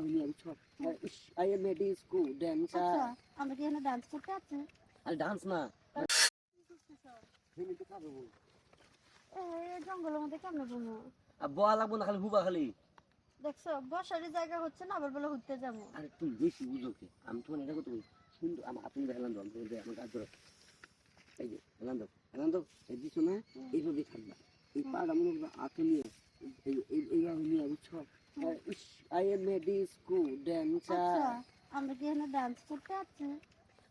আমি সব I am a disco dancer আচ্ছা আমরা কি এখানে ডান্স করতে আছি? আর ডান্স না। তুমি তো খাব এ, এই জঙ্গলের মধ্যে কেমনে বলব আর বয়া লাগবো না খালি হুবা খালি। দেখছ বসারই জায়গা হচ্ছে না আবার বলে ঘুরতে যাব। আরে তুমি বেশি বুঝো কে আমি তোমার এটা করতে বলি। আমার আপনি হেলান দাও আমি আমার কাজ ধরো। এই যে হেলান দাও হেলান দাও এই দিছো না এইভাবে থাকবা। এই পাড়া মনে করবে আঁকে নিয়ে এই এই এইভাবে নিয়ে বুঝছ I am a disco dancer আচ্ছা আমরা কি এখানে ডান্স করতে আছি?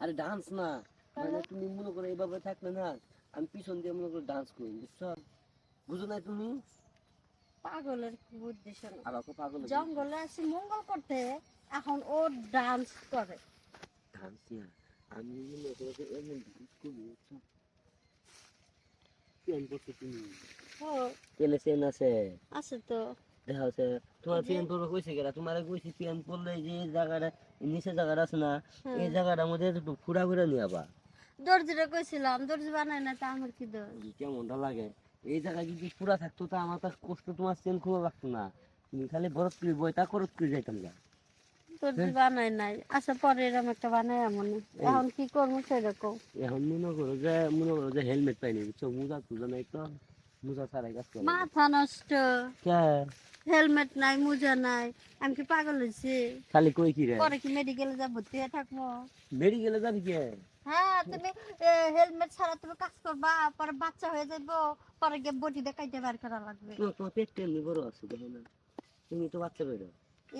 আরে ডান্স না। মানে তুমি মনে করো এইভাবে থাকলে না আমি পিছন দিয়ে মনে করো ডান্স করি বুঝছ? বুঝো না তুমি? পাগলের বুদ্ধি শোনো। পাগল জঙ্গলে আছি মঙ্গল করতে এখন ও ডান্স করে। ডান্স না আমি মনে করো যে এমন ডান্স করি বুঝছ? কেন করছ তুমি। ও কেলে চেন আছে। আছে তো। দেখা আছে তোমার পিয়ান পড়বে কইছে গেলা তোমার কইছি পিয়ান পড়লে যে জায়গাটা নিচে জায়গাটা আছে না হ্যাঁ। এই জায়গাটার মধ্যে একটু ফুরা ফুরা নিয়ে আবা। দর্জিরে কইছিলাম দর্জি বানায় না তা আমার কি দোষ? কেমনটা লাগে? এই জায়গায় যদি পুরা থাকতো তা আমার কষ্ট তোমার চেন খুব লাগতো না। তুমি খালি বরফ করে বইটা করত করে যাইতাম না দর্জি বানায় নাই। আচ্ছা পরে এরকম একটা বানায় এমন এখন কি করব সেরকম? এখন মনে করো যে মনে করো যে হেলমেট পাইনি বুঝছ? মোজা তুলে নাই তো। মোজা ছাড়াই কাজ করে। মাথা নষ্ট। কে? হেলমেট নাই মোজা নাই। আমি কি পাগল হয়েছি খালি কই কি রে? পরে কি মেডিকেলে যা ভর্তি হয়ে থাকব। মেডিকেলে যাবি কে? হ্যাঁ তুমি হেলমেট ছাড়া তুমি কাজ করবা পরে বাচ্চা হয়ে যাব পরে গিয়ে বটি দেখাইতে বার করা লাগবে। তোমার পেট টেমনি বড় আছে দেখো না। তুমি তো বাচ্চা বেরো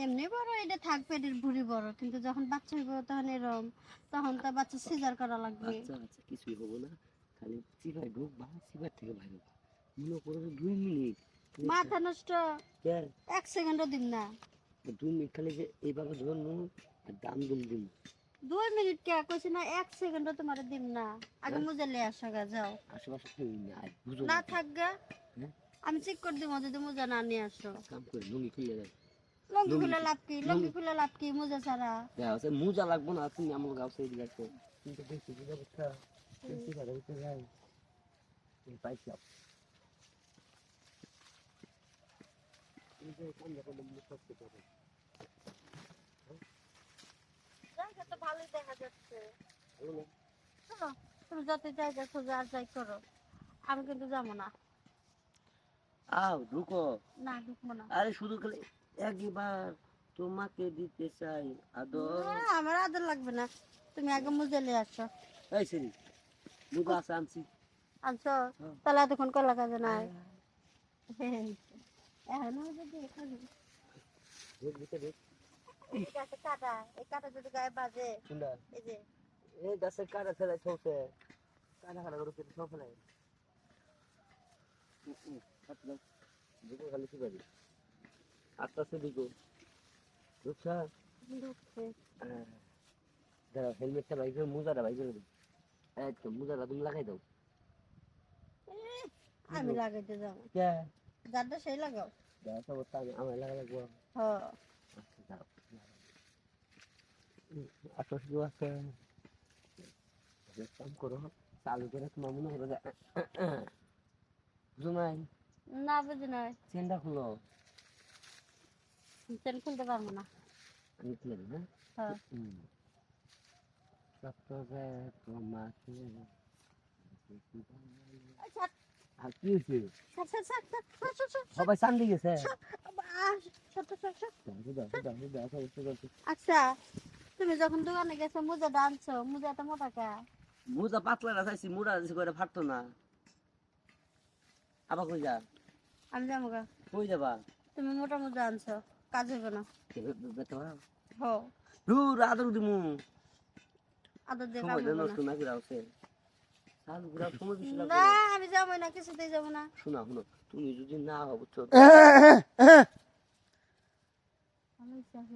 এমনি বড় এটা থাক পেটের ভুড়ি বড় কিন্তু যখন বাচ্চা হইব তখন এরম তখন তো বাচ্চা সিজার করা লাগবে। আচ্ছা আচ্ছা কিছুই হব না। খালি চিপাই ঢুক বা চিপার থেকে বাইরে হও। মনে করো দুই মিনিট। মাথা নষ্ট। এক সেকেন্ডও দিন না। দুই মিনিট খালি যে এইভাবে ধরুন আর দাম দুম দিন। দুই মিনিট কে কইছি না এক সেকেন্ডও তোমার দিন না। আগে হ্যাঁ? মুজে লে আসো গা যাও। আশেপাশে কেউ নাই না থাক গা। হ্যাঁ? আমি চেক করে দিব যদি মুজা না নিয়ে আসো। কাম করে লুঙ্গি খুলে দেয় লঙ্গি খুলে কি? লাভ কি? লঙ্গি খুলে লাভ কি মুজা ছাড়া? দেখা আছে মোজা লাগবো না তুমি আমার গাছ এই দিকে কিন্তু ভালো হইতে যাই পাইছি আপ এই যে কাম যখন মুখ করতে পারে জায়গা তো ভালোই দেখা যাচ্ছে ভালো চলো তুমি যত জায়গা খোঁজো আর যাই করো আমি কিন্তু যাব না আও ঢুকো। না ঢুকবো না। আরে শুধু খালি একবার তোমাকে দিতে চাই আদর। আমার আদর লাগবে না। তুমি আগে মুজে লে আসো। এই সেরি মুদা আনছি। আনছো? হ্যাঁ। তাহলে এতক্ষণ কলা কাজে নাই। এখন যদি এখানে। ঢুক ভিতরে ঢুক। এই গাছে কাটা এই কাটা যদি গায়ে বাজে সুন্দর এই যে। এই গাছের কাটা ফেলে ঠোকে কাটা কাটা করে কেটে সব ফেলে। দুটো খালি কি পারি আস্তে আস্তে দিকো বুঝছা ঢুকছে দাঁড়াও হেলমেটটা বাইক করে মোজাটা বাইক করে দিও একদম মোজাটা তুমি লাগাই দাও। আমি লাগাইতে যাব। যারটা সেই লাগাও? দেখা তো অবস্থা আমি আমার লাগা লাগবো। হ আচ্ছা দাও আছে। কাম করো চালু করে তোমার মনে যে নাই? না বুঝি নয় চেনটা খুলো। চেন খুলতে পারব না। আমি খুলে দিই হ্যাঁ? হ্যাঁ। হুম। সপ্তরে তোমাকে আর কি হয়েছে? সবাই চান্দি গেছে। আচ্ছা তুমি যখন দোকানে গেছো মোটা কা? মোজা পাতলা চাইছি মোড়া করে ফাটতো না। আবার কই যা? আমি যাব গা। কই যাবা? তুমি মোটা মোজা আনছো কাজ হইবে না। হ দূর আদর দিমু। আদর দিয়ে কাজ না। না আমি যাব না কিছুতেই যাব না। শোনা শোনো তুমি যদি না আমি যাব।